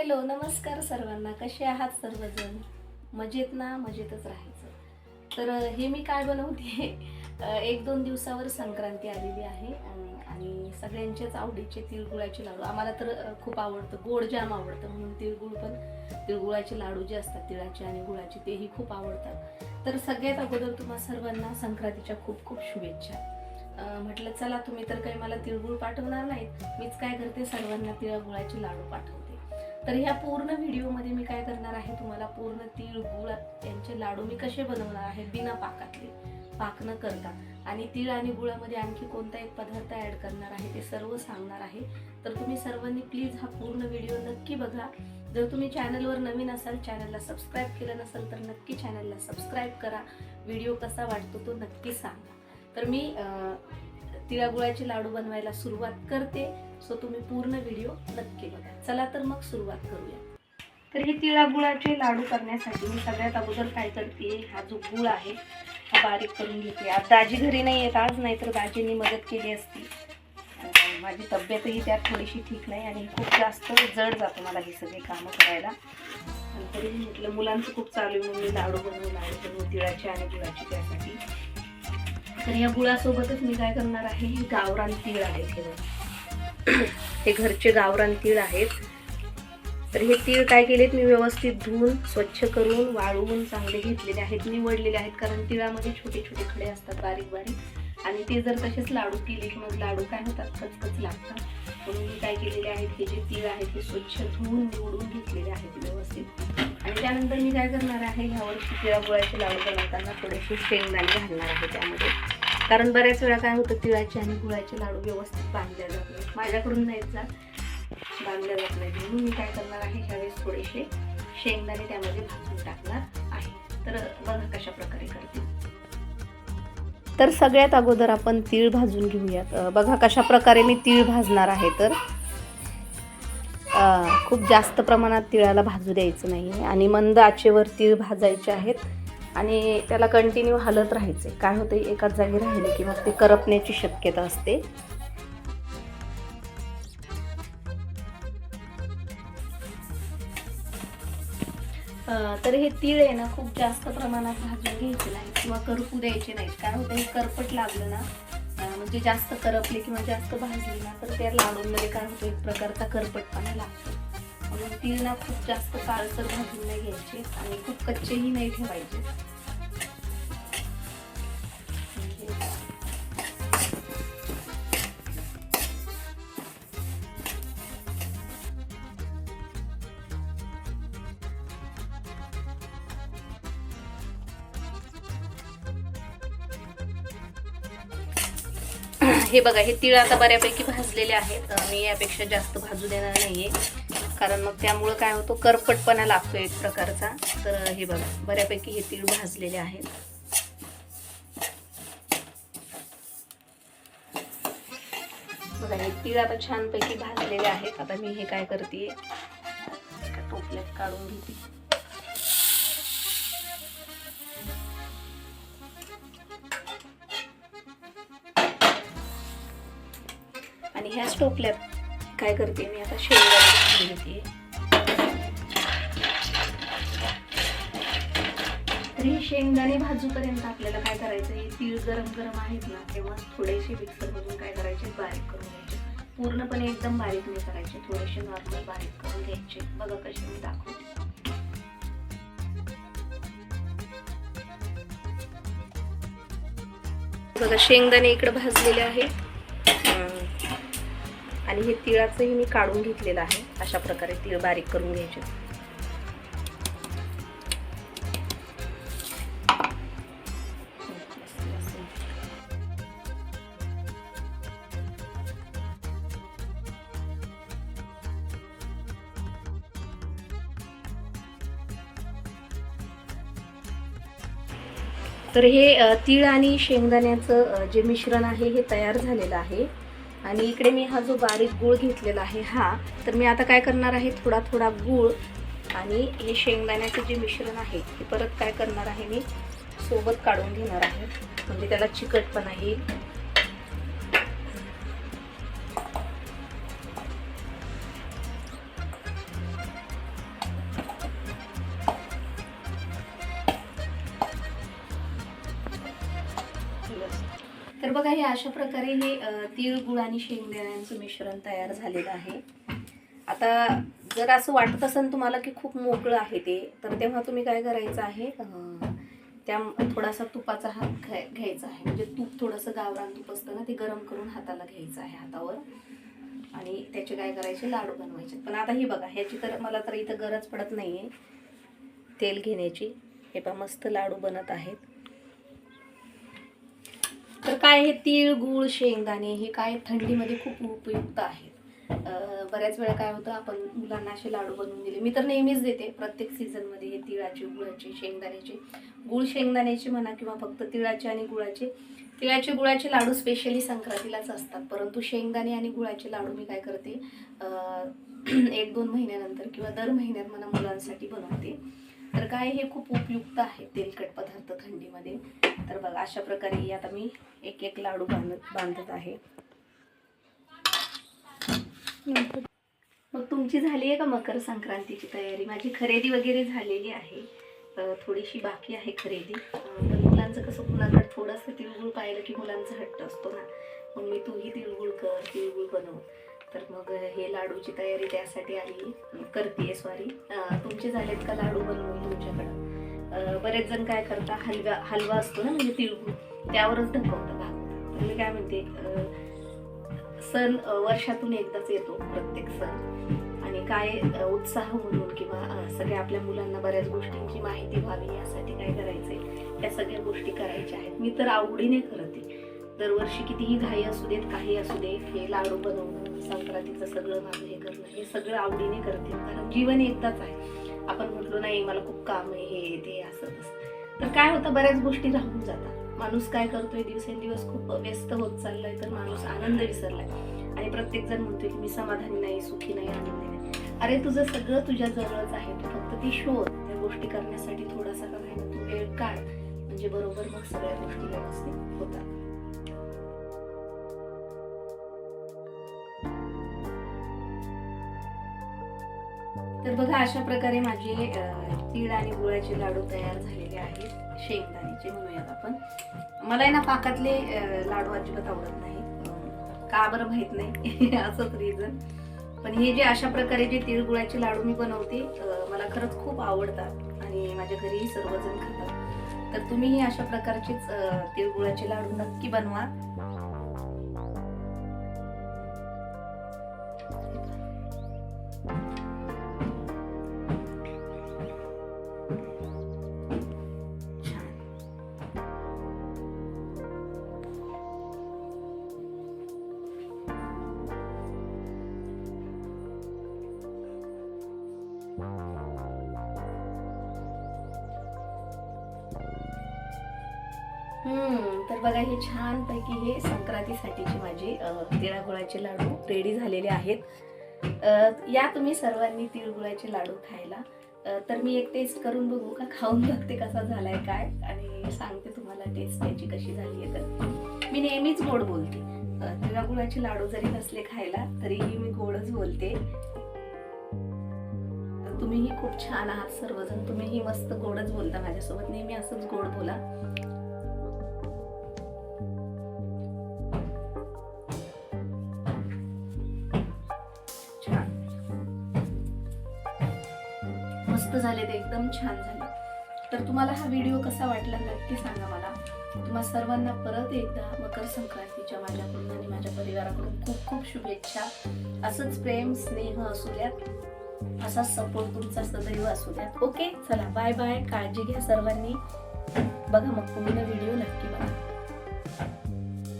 Hello नमस्कार सर्वांना. कसे आहात सर्वजण? मजेत ना? मजेतच राहायचं. तर हे मी काय बनवते? एक दोन दिवसावर संक्रांती आलेली आहे आणि सगळ्यांचेच आवडीचे तिळगुळाचे लाडू. आम्हाला तर खूप आवडतं. गोड जाम आवडतं म्हणून तिळगुळ पण. तिळगुळाचे लाडू जे असतात तिळाचे आणि गुळाचे तेही खूप आवडतात. तर सगळ्यात अगोदर तुम्हा सर्वांना संक्रांतीच्या खूप खूप शुभेच्छा. म्हटलं चला तुम्ही तर काही मला तिळगुळ पाठवणार नाहीत. मीच काय करते? सर्वांना तिळगुळाचे लाडू पाठवते. तर ह्या पूर्ण व्हिडिओमध्ये मी काय करणार आहे तुम्हाला पूर्ण तीळ गुळ यांचे लाडू मी कसे बनवणार आहे बिना पाकातले पाक न करता. आणि तीळ आणि गुळामध्ये आणखी कोणता एक पदार्थ ॲड करणार आहे ते सर्व सांगणार आहे. तर तुम्ही सर्वांनी प्लीज हा पूर्ण व्हिडिओ नक्की बघा. जर तुम्ही चॅनलवर नवीन असाल चॅनलला सबस्क्राईब केलं नसेल तर नक्की चॅनलला सबस्क्राईब करा. व्हिडिओ कसा वाटतो तो नक्की सांगा. तर मी तिळागुळाचे लाडू बनवायला सुरुवात करते. सो तुम्ही पूर्ण व्हिडिओ नक्की बघा. चला तर मग सुरुवात करूया. तर हे तिळागुळाचे लाडू करण्यासाठी मी सगळ्यात अगोदर काय करते हा जो गुळ आहे हा बारीक करून घेते. आज दाजी घरी नाही येत आज नाही तर दाजींनी मदत केली असती. माझी तब्येतही त्यात थोडीशी ठीक नाही आणि खूप जास्त जड जातं मला हे सगळे कामं करायला. तरी म्हटलं मुलांचं खूप चालू आहे म्हणून मी लाडू बनवू लाडू बनवू तिळाचे आणि गुळाचे त्यासाठी. तर या गुळासोबतच मी काय करणार आहे हे गावरान तीळ आहेत हे हे घरचे गावरान तीळ आहेत. तर हे तीळ काय केलेत मी व्यवस्थित धुवून स्वच्छ करून वाळवून चांगले घेतलेले आहेत निवडलेले आहेत कारण तिळामध्ये छोटे छोटे खडे असतात बारीक बारीक आणि ते जर तसेच लाडू केले की मग लाडू काय होतात कचकच लागतात. म्हणून मी काय केलेले आहेत हे जे तीळ आहेत ते स्वच्छ धुवून निवडून घेतलेले आहेत व्यवस्थित. आणि त्यानंतर मी काय करणार आहे ह्यावरची तिळागुळाचे लाडू बनवताना थोडेसे शेंगदाणे घालणार आहे त्यामध्ये. कारण बऱ्याच वेळा काय होतं तिळाचे आणि गुळाचे लाडू व्यवस्थित बांधल्या जात नाहीत. माझ्याकडून नाहीत जात बांधल्या जात नाही म्हणून मी काय करणार आहे ह्यावेळेस थोडेसे शेंगदाणे त्यामध्ये भाजून टाकणार आहे. तर बघा कशा प्रकारे करते. तर सगळ्यात अगोदर आपण तीळ भाजून घेऊयात. बघा कशा प्रकारे मी तीळ भाजणार आहे तर. खूप जास्त प्रमाणात तिळाला भाजू द्यायचं नाही आणि मंद आचेवर तीळ भाजायचे आहेत आणि त्याला कंटिन्यू हलत राहायचे. काय होतं एकाच जागी राहिले की मग ते करपण्याची शक्यता असते. तर हे तीळ आहे ना खूप जास्त प्रमाणात भाजून घ्यायचे नाही किंवा करपू द्यायचे नाहीत. काय होतं हे करपट लागलं ना म्हणजे जास्त करपले किंवा जास्त भाजले ना तर त्या लाडूंमध्ये काय होतं एक प्रकारचा करपटपणा लागतो. म्हणून तीळ ना खूप जास्त काळसर भाजून नाही घ्यायचे आणि खूप कच्चेही नाही ठेवायचे. हे बघा हे तीळ आता बऱ्यापैकी भाजलेले आहेत. मी यापेक्षा जास्त भाजू देणार नाहीये. कारण मग त्यामुळं काय होतो करपटपणा लागतो एक प्रकारचा. तर हे बघा बऱ्यापैकी हे तीळ भाजलेले आहेत. बघा हे तीळ आता छानपैकी भाजलेले आहेत. आता मी हे काय करते टोपल्यात काढून घेते. आणि ह्या टोपल्यात काय करते मी आता? शेंगदाणे घालून घेते. तरी शेंगदाणे भाजूपर्यंत आपल्याला काय करायचं? हे तीळ गरम गरम आहेत ना तेव्हा थोडेसे मिक्सरमधून काय करायचे? बारीक करून घ्यायचे. पूर्णपणे एकदम बारीक नाही करायचे थोडेसे नॉर्मल बारीक करून घ्यायचे. बघा कसे मी दाखवते. बघा शेंगदाणे इकडे भाजलेले आहेत. आणि हे तिळाचंही मी काढून घेतलेलं आहे. अशा प्रकारे तीळ बारीक करून घ्यायचे. तर हे तीळ आणि शेंगदाण्याचं जे मिश्रण आहे हे तयार झालेलं आहे. आणि इकडे मी हा जो बारीक गूळ घेतलेला आहे हा तर मी आता काय करणार आहे थोडा थोडा गूळ आणि हे शेंगदाण्याचं जे मिश्रण आहे ते परत काय करणार आहे मी सोबत काढून घेणार आहे. म्हणजे त्याला चिकटपणा येईल. हे अशा प्रकारे हे अ, तीळ आणि शेंगदाण्यांचं मिश्रण तयार झालेलं आहे. आता जर असं वाटत असेल तुम्हाला की खूप मोकळं आहे ते तर तेव्हा तुम्ही काय करायचं आहे त्या थोडासा तुपाचा हात घ्याय- घ्यायचा आहे. म्हणजे तूप थोडंसं गावरान तूप असतं ना ते गरम करून हाताला घ्यायचं आहे हातावर. आणि त्याचे काय करायचे? लाडू बनवायचे. पण आता ही बघा ह्याची तर मला तर इथं गरज पडत नाही आहे तेल घेण्याची. हे पहा मस्त लाडू बनत आहेत. तर काय हे तीळ गुळ शेंगदाणे हे काय थंडीमध्ये खूप उपयुक्त आहेत. बऱ्याच वेळा काय होतं आपण मुलांना असे लाडू बनवून दिले. मी तर नेहमीच देते प्रत्येक सीझनमध्ये हे तिळाचे गुळाचे शेंगदाण्याचे. गुळ शेंगदाण्याचे म्हणा किंवा फक्त तिळाचे आणि गुळाचे. तिळाचे गुळाचे लाडू स्पेशली संक्रांतीलाच असतात. परंतु शेंगदाणे आणि गुळाचे लाडू मी काय करते एक दोन महिन्यानंतर किंवा दर महिन्यात मला मुलांसाठी बनवते. तर काय हे खूप उपयुक्त आहे तेलकट पदार्थ थंडीमध्ये. तर बघा अशा प्रकारे आता मी एक एक लाडू बांधत बांधत आहे. मग तुमची झाली आहे का मकर संक्रांतीची तयारी? माझी खरेदी वगैरे झालेली आहे. थोडीशी बाकी आहे खरेदी. पण मुलांचं कसं कुणाकडे थोडंसं तिळगुळ पाहिलं की मुलांचा हट्ट असतो ना. मग मी तूही तिळगुळ कर तिळगुळ बनव. तर मग हे लाडूची तयारी त्यासाठी आली. करते सॉरी तुमचे झालेत का लाडू बनवून तुमच्याकडं? बरेच जण काय करता हलवा हलवा असतो ना म्हणजे तिळगुळ त्यावरच ढकवतं भाग तर मी काय म्हणते सण वर्षातून एकदाच येतो प्रत्येक सण. आणि काय उत्साह म्हणून किंवा सगळ्या आपल्या मुलांना बऱ्याच गोष्टींची माहिती व्हावी यासाठी काय करायचंय या सगळ्या गोष्टी करायच्या आहेत. मी तर आवडीने करते. दरवर्षी कितीही घाई असू देत काही असू दे हे लाडू बनवणं संक्रांतीचं सगळं माझं हे करणं हे सगळं आवडीने करते. कारण जीवन एकदाच आहे. आपण म्हटलो नाही मला खूप काम आहे हे ते असं तसं. तर काय होतं बऱ्याच गोष्टी राहून जातात. माणूस काय करतोय दिवसेंदिवस खूप व्यस्त होत चाललाय तर माणूस आनंद विसरलाय. आणि प्रत्येक जण म्हणतोय की मी समाधानी नाही सुखी नाही आनंदी नाही. अरे तुझं सगळं तुझ्या जवळच आहे. तू फक्त ती शोध. त्या गोष्टी करण्यासाठी थोडासा का तू वेळ काढ. म्हणजे बरोबर मग सगळ्या गोष्टी व्यवस्थित होतात. तर बघा अशा प्रकारे माझे तीळ आणि गुळाचे लाडू तयार झालेले आहेत. शेंगदाण्याचे म्हणूयात आपण. मला आहे ना पाकातले लाडू अजिबात आवडत नाही. का बरं माहीत नाही. असंच रिझन पण हे जे अशा प्रकारे जे तिळगुळाचे लाडू मी बनवते मला खरंच खूप आवडतात आणि माझ्या घरीही सर्वजण खातात. तर तुम्हीही अशा प्रकारचेच तिळगुळाचे लाडू नक्की बनवा. तर बघा हे छान पैकी हे संक्रांतीसाठीची माझे तिळागुळाचे लाडू रेडी झालेले आहेत. या तुम्ही सर्वांनी तिळगुळाचे लाडू खायला. तर मी एक टेस्ट करून बघू का खाऊन बघते कसा झालाय काय आणि सांगते तुम्हाला टेस्ट त्याची कशी झाली आहे तर. मी नेहमीच गोड बोलते. तिळागुळाचे लाडू जरी नसले खायला तरीही मी गोडच बोलते. तुम्हीही खूप छान आहात सर्वजण. तुम्हीही मस्त गोडच बोलता माझ्यासोबत. नेहमी असंच गोड बोला. छान. मस्त झाले ते एकदम छान झाले. तर तुम्हाला हा व्हिडिओ कसा वाटला नक्की सांगा मला. तुम्हा सर्वांना परत एकदा मकर संक्रांतीच्या माझ्याकडून आणि माझ्या परिवाराकडून खूप खूप शुभेच्छा. असंच प्रेम स्नेह असू द्यात. असा सपोर्ट तुमचा सदैव असू द्यात ओके चला बाय बाय काळजी घ्या सर्वांनी. बघा मग पूर्ण व्हिडिओ नक्की बघा.